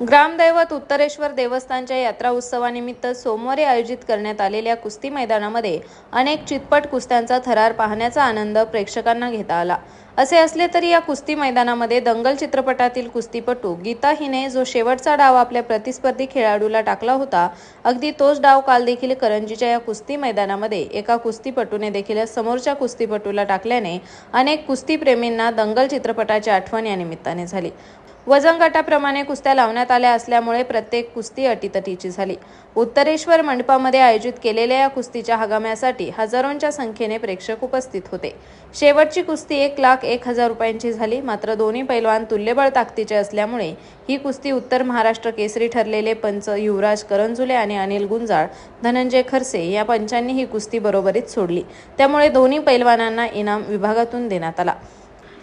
ग्रामदैवत उत्तरेश्वर देवस्थानच्या यात्रा उत्सवानिमित्त सोमवारी आयोजित करण्यात आलेल्या कुस्ती मैदानामध्ये अनेक चितपट कुस्त्यांचा थरार पाहण्याचा आनंद प्रेक्षकांना घेता आला. असे असले तरी या कुस्ती मैदानामध्ये दंगल चित्रपटातील कुस्तीपटू गीता हिने जो शेवटचा डाव आपल्या प्रतिस्पर्धी खेळाडूला टाकला होता अगदी तोच डाव काल देखील करंजीच्या या कुस्ती मैदानामध्ये एका कुस्तीपटूने देखील समोरच्या कुस्तीपटूला टाकल्याने अनेक कुस्तीप्रेमींना दंगल चित्रपटाची आठवण या निमित्ताने झाली. वजन गटाप्रमाणे कुस्त्या लावण्यात आल्या असल्यामुळे प्रत्येक कुस्ती अटीतटीची झाली. उत्तरेश्वर मंडपामध्ये आयोजित केलेल्या या कुस्तीच्या हगाम्यासाठी हजारोंच्या संख्येने प्रेक्षक उपस्थित होते. शेवटची कुस्ती एक लाख एक हजार रुपयांची झाली मात्र दोन्ही पैलवान तुल्यबळ ताकदीचे असल्यामुळे ही कुस्ती उत्तर महाराष्ट्र केसरी ठरलेले पंच युवराज करंजुले आणि अनिल गुंजाळ धनंजय खरसे या पंचांनी ही कुस्ती बरोबरीत सोडली. त्यामुळे दोन्ही पैलवानांना इनाम विभागातून देण्यात आला.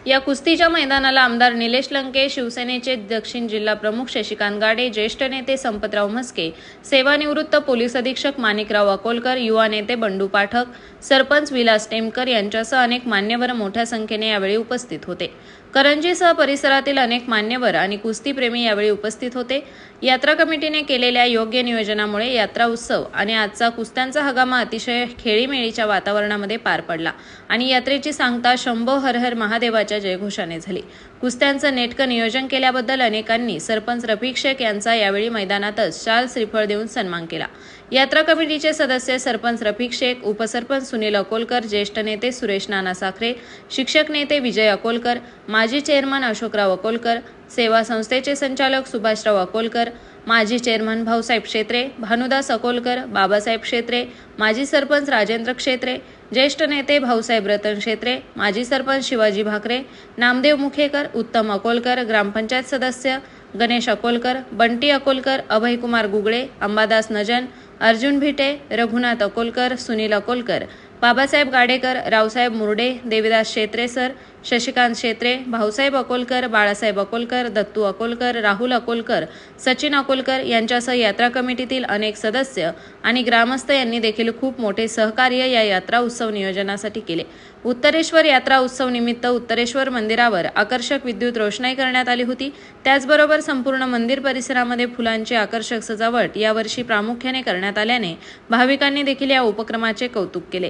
या कुस्तीच्या मैदानाला आमदार निलेश लंके शिवसेनेचे दक्षिण जिल्हा प्रमुख शशिकांत गाडे ज्येष्ठ नेते संपतराव म्हस्के सेवानिवृत्त पोलीस अधीक्षक माणिकराव अकोलकर युवा नेते बंडू पाठक सरपंच विलास टेमकर यांच्यासह अनेक मान्यवर मोठ्या संख्येने यावेळी उपस्थित होते. करंजीसह परिसरातील अनेक मान्यवर आणि कुस्तीप्रेमी यावेळी उपस्थित होते. यात्रा कमिटीने केलेल्या योग्य नियोजनामुळे यात्रा उत्सव आणि आजचा कुस्त्यांचा हगामा अतिशय खेळीमेळीच्या वातावरणामध्ये पार पडला आणि यात्रेची सांगता शंभो हर हर महादेवाच्या जयघोषाने झाली. कुस्त्यांचं नेटकं नियोजन केल्याबद्दल अनेकांनी सरपंच रफिक शेख यांचा यावेळी मैदानातच शाल श्रीफळ देऊन सन्मान केला. यात्रा कमिटीचे सदस्य सरपंच रफिक शेख उपसरपंच सुनील अकोलकर ज्येष्ठ नेते सुरेश नाना साखरे शिक्षक नेते विजय अकोलकर मा माजी चेअरमन अशोकराव अकोलकर सेवा संस्थेचे संचालक सुभाषराव अकोलकर माजी चेअरमन भाऊसाहेब क्षेत्रे भानुदास अकोलकर बाबासाहेब क्षेत्रे माजी सरपंच राजेंद्र क्षेत्रे ज्येष्ठ नेते भाऊसाहेब रतन क्षेत्रे माजी सरपंच शिवाजी भाकरे नामदेव मुखेकर उत्तम अकोलकर ग्रामपंचायत सदस्य गणेश अकोलकर बंटी अकोलकर अभयकुमार गुगळे अंबादास नजन अर्जुन भिटे रघुनाथ अकोलकर सुनील अकोलकर बाबासाहेब गाडेकर रावसाहेब मुर्डे देविदास शेत्रे सर शशिकांत शेत्रे भाऊसाहेब अकोलकर बाळासाहेब अकोलकर दत्तू अकोलकर राहुल अकोलकर सचिन अकोलकर यांच्यासह यात्रा कमिटीतील अनेक सदस्य आणि ग्रामस्थ यांनी देखील खूप मोठे सहकार्य या यात्रा उत्सव नियोजनासाठी केले. उत्तरेश्वर यात्रा उत्सव निमित्त उत्तरेश्वर मंदिरावर आकर्षक विद्युत रोषणाई करण्यात आली होती. त्याचबरोबर संपूर्ण मंदिर परिसरामध्ये फुलांची आकर्षक सजावट यावर्षी प्रामुख्याने करण्यात आल्याने भाविकांनी देखील या उपक्रमाचे कौतुक केले.